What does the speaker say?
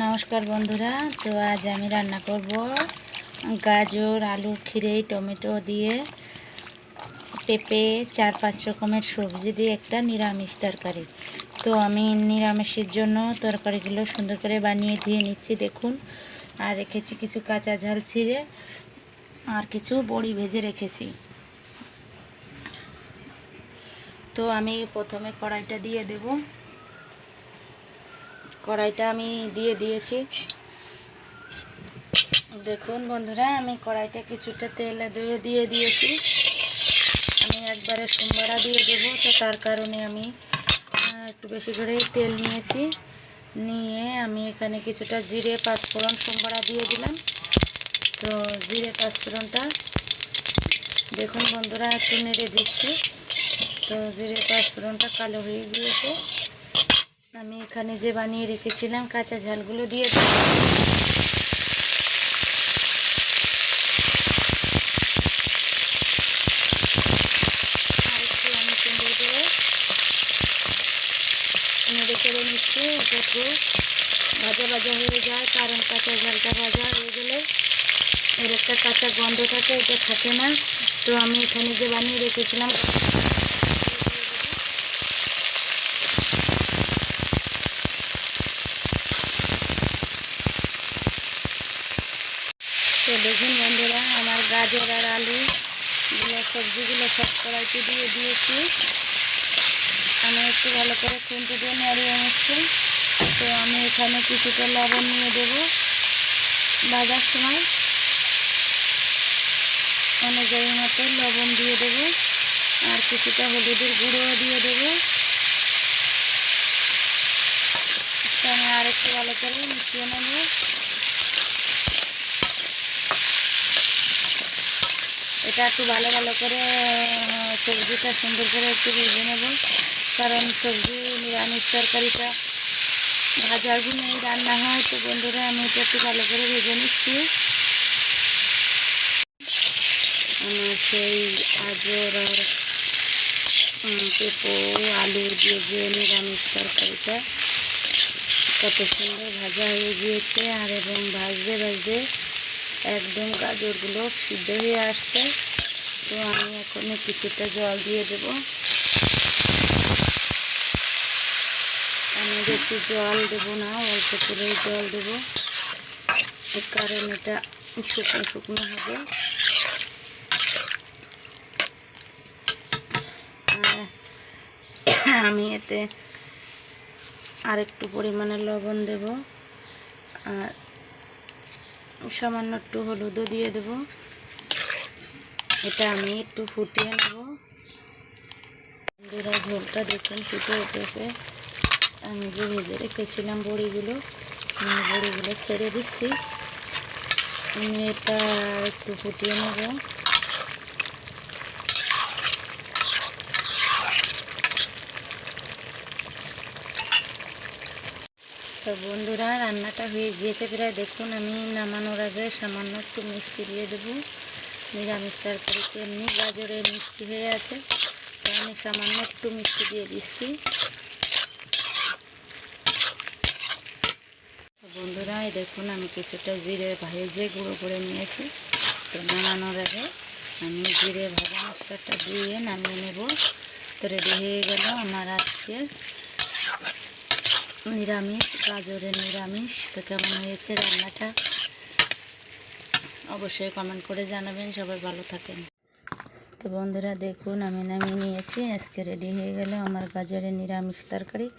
নমস্কার বন্ধুরা, তো আজ আমি রান্না করব গাজর, আলু খিরে টমেটো দিয়ে পেঁপে, চার পাঁচ রকমের সবজি দিয়ে একটা নিরামিষ তরকারি। তো আমি নিরামিষের জন্য তরকারিগুলো সুন্দর করে বানিয়ে দিয়ে নিচ্ছি, দেখুন। আর রেখেছি কিছু কাঁচা ঝাল ছিঁড়ে আর কিছু বড়ি ভেজে রেখেছি। তো আমি প্রথমে কড়াইটা দিয়ে দেবো। কড়াইটা আমি দিয়ে দিয়েছি। দেখুন বন্ধুরা, আমি কড়াইটা কিছুটা তেল দিয়ে দিয়ে দিয়েছি। আমি একবারে সোমবারা দিয়ে দেবো, তো তার কারণে আমি একটু বেশি করে তেল নিয়েছি। নিয়ে আমি এখানে কিছুটা জিরে পাঁচফোড়ন সোমবারা দিয়ে দিলাম। তো জিরে পাঁচফোড়নটা দেখুন বন্ধুরা, একটু নেড়ে দিচ্ছি। তো জিরে পাঁচফোড়নটা কালো হয়ে গিয়েছে। আমি এখানে যে বানিয়ে রেখেছিলাম কাঁচা ঝালগুলো দিয়ে নেড়ে চেড়ে নিচ্ছি একটু ভাজা ভাজা হয়ে যায়, কারণ কাঁচা ঝালটা ভাজা হয়ে গেলে এর একটা কাঁচা গন্ধ থাকে, এটা থাকে না। তো আমি এখানে যে বানিয়ে রেখেছিলাম তো দেখুন বন্ধুরা, আমার গাজর আর আলু গুলো, সবজিগুলো সব কড়াইতে দিয়ে দিয়েছি। আমি একটু ভালো করে খুঁটি দিয়ে নাড়িয়ে নিচ্ছি। তো আমি এখানে কিছুটা লবণ নিয়ে দেবো ভাজার সময়। অনুযায়ী মতো লবণ দিয়ে দেবো আর কিছুটা হলুদের গুঁড়ো দিয়ে দেবো। আমি আর একটু ভালো করে মিশিয়ে নেব। এটা একটু ভালো ভালো করে সবজিটা সুন্দর করে একটু ভেজে নেব। কারণ সবজি, নিরামিষ তরকারিটা ভাজার গুণেই রান্না হয়, তো বন্ধুরা, আমি এটা একটু ভালো করে ভেজে নিচ্ছি। আমার সেই গাজর আর পেঁপো, আলু দিয়ে যে নিরামিষ তরকারিটা, কত সুন্দর ভাজা হয়ে গিয়েছে, আর এবং ভাজতে ভাজতে একদম গাজরগুলো সিদ্ধ হয়ে আসছে। তো আমি এখন কিছুটা জল দিয়ে দেব। আমি বেশি জল দেব না, অল্প করে জল দেব। কারণ এটা শুকনো শুকনো হবে। আমি এতে আরেকটু পরিমাণে লবণ দেব। আর সামান্য একটু হলুদও দিয়ে দেব। এটা আমি একটু ফুটিয়ে নেব। বন্ধুরা, ঝোলটা দেখুন ফুটে উঠেছে। আমি যে ভেজে রেখেছিলাম বড়িগুলো বড়িগুলো ছেড়ে দিচ্ছি। আমি এটা একটু ফুটিয়ে নেব। তো বন্ধুরা, রান্নাটা হয়ে গিয়েছে প্রায়। দেখুন, আমি নামানোর আগে সামান্য একটু মিষ্টি দিয়ে দেবো। নিরামিষ তরকারিতে এমনি গাজরে মিষ্টি হয়ে আছে। তো আমি সামান্য একটু মিষ্টি দিয়ে দিচ্ছি। বন্ধুরা, এই দেখুন, আমি কিছুটা জিরে ভেজে গুঁড়ো করে নিয়েছি। তো নামানোর আগে আমি জিরে ভাজা মশলাটা দিয়ে নামিয়ে নেব। তো রেডি হয়ে গেল আমার আজকে নিরামিষ, গাজরের নিরামিষ। তো কেমন হয়েছে রান্নাটা? অবশ্যই কমেন্ট করে জানাবেন, সবাই ভালো থাকেন। তো বন্ধুরা, দেখুন, আমি নামিয়ে নিয়েছি। আজকে রেডি হয়ে গেল আমার গাজরের নিরামিষ তরকারি।